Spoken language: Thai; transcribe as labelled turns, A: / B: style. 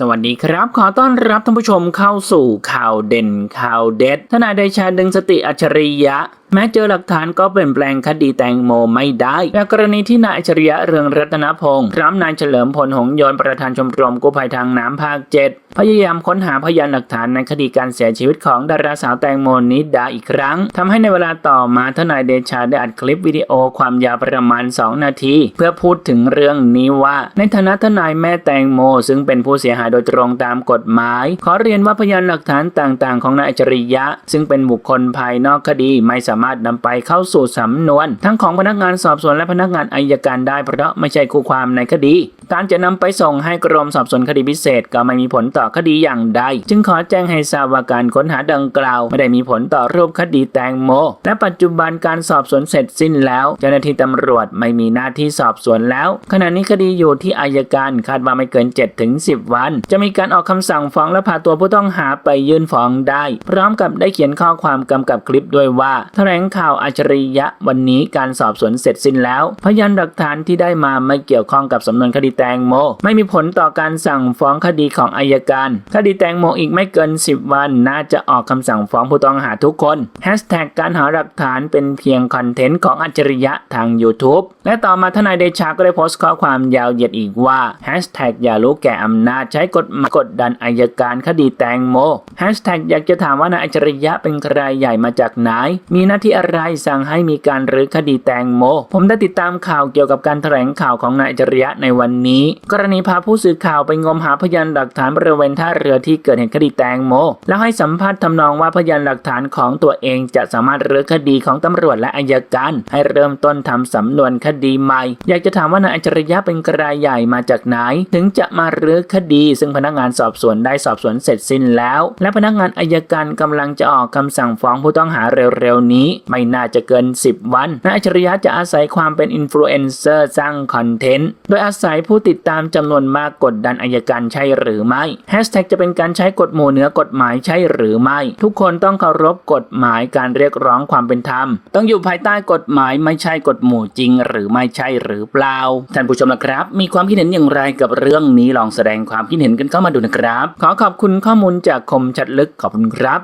A: สวัสดีครับ ขอต้อนรับท่านผู้ชมเข้าสู่ข่าวเด่นข่าวเด็ด ทนายเดชาดึงสติอัจฉริยะ แม้เจอหลักฐานก็เปลี่ยนแปลงคดีแตงโมไม่ได้และกรณีที่นายอัจฉริยะเรืองรัตนพงศ์พร้อมนายเฉลิมพลหงส์ยนต์ประธานชมรมกู้ภัยทางน้ำภาคเจ็ดพยายามค้นหาพยานหลักฐานในคดีการเสียชีวิตของดาราสาวแตงโมนิดาอีกครั้งทำให้ในเวลาต่อมาทนายเดชาได้อัดคลิปวิดีโอความยาวประมาณ 2 นาที เพื่อพูดถึงเรื่องนี้ว่า ในฐานะทนายแม่แตงโม ซึ่งเป็นผู้เสียหายโดยตรงตามกฎหมาย ขอเรียนว่าพยานหลักฐานต่างๆ ของนายอัจฉริยะ ซึ่งเป็นบุคคลภายนอกคดีไม่สามารถามารถนำไปเข้าสู่สำนวน ทั้งของพนักงานสอบสวนและพนักงานอายการได้เพราะไม่ใช่คู่ความในคดี การจะนำไปส่งให้กรมสอบสวนคดีพิเศษก็ไม่มีผลต่อคดีอย่างใด จึงขอแจ้งให้ทราบว่าการค้นหาดังกล่าว ไม่ได้มีผลต่อรูปคดีแตงโม และปัจจุบันการสอบสวนเสร็จสิ้นแล้ว เจ้าหน้าที่ตำรวจไม่มีหน้าที่สอบสวนแล้ว ขณะนี้คดีอยู่ที่อายการคาดว่าไม่เกิน7-10ถึง10 วัน จะมีการออกคำสั่งฟ้องและพาตัวผู้ต้องหาไปยื่นฟ้องได้ พร้อมกับได้เขียนข้อความกำกับคลิปด้วยว่าแถลงข่าวอัจฉริยะวันนี้การสอบสวนเสร็จสิ้นแล้ว พยานหลักฐานที่ได้มาไม่เกี่ยวข้องกับสำนวนคดีแตตงโม ไม่มีผลต่อการสั่งฟ้องคดีของอายการ คดีแตงโมอีกไม่เกิน 10 วัน น่าจะออกคำสั่งฟ้องผู้ต้องหาทุกคนแฮชแท็กการหาหลักฐานเป็นเพียงคอนเทนต์ของอัจฉริยะทาง YouTube และต่อมาทนายเดชาก็ได้โพสต์ข้อความยาวเหยียดอีกว่าแฮชแท็กอย่ารู้แก่อำนาจใช้กฎมากดดันอายการคดีแตงโมแฮชแท็กอยากจะถามว่านายอัจฉริยะเป็นใครใหญ่มาจากไหน มีหน้าที่อะไรสั่งให้มีการรื้อคดีแตงโม ผมได้ติดตามข่าวเกี่ยวกับการแถลงข่าวของนายอัจฉริยะในวันนี้ กรณีพาผู้สื่อข่าวไปงมหาพยานหลักฐานบริเวณท่าเรือที่เกิดเหตุคดีแตงโม แล้วให้สัมภาษณ์ทำนองว่าพยานหลักฐานของตัวเองจะสามารถเรื้อคดีของตำรวจและอายการ ให้เริ่มต้นทำสำนวนคดีใหม่ อยากจะถามว่านายอัจฉริยะเป็นกรายใหญ่มาจากไหน ถึงจะมาเรื้อคดี ซึ่งพนักงานสอบสวนได้สอบสวนเสร็จสิ้นแล้ว และพนักงานอายการกำลังจะออกคำสั่งฟ้องผู้ต้องหาเร็วๆนี้ ไม่น่าจะเกิน 10 วันนายอัจฉริยะจะอาศัยความเป็นอินฟลูเอนเซอร์สร้างคอนเทนต์โดยอาศัยผู้ติดตามจำนวนมากกดดันอายการใช่หรือไม่แฮชแท็กจะเป็นการใช้กฎหมู่เหนือกฎหมายใช่หรือไม่ ทุกคนต้องเคารพกฎหมายการเรียกร้องความเป็นธรรม ต้องอยู่ภายใต้กฎหมายไม่ใช่กฎหมู่จริง หรือไม่ใช่หรือเปล่า ท่านผู้ชมนะครับ มีความคิดเห็นอย่างไรกับเรื่องนี้ลองแสดงความคิดเห็นกันเข้ามาดูนะครับ ขอขอบคุณข้อมูลจากคมชัดลึกขอบคุณครับ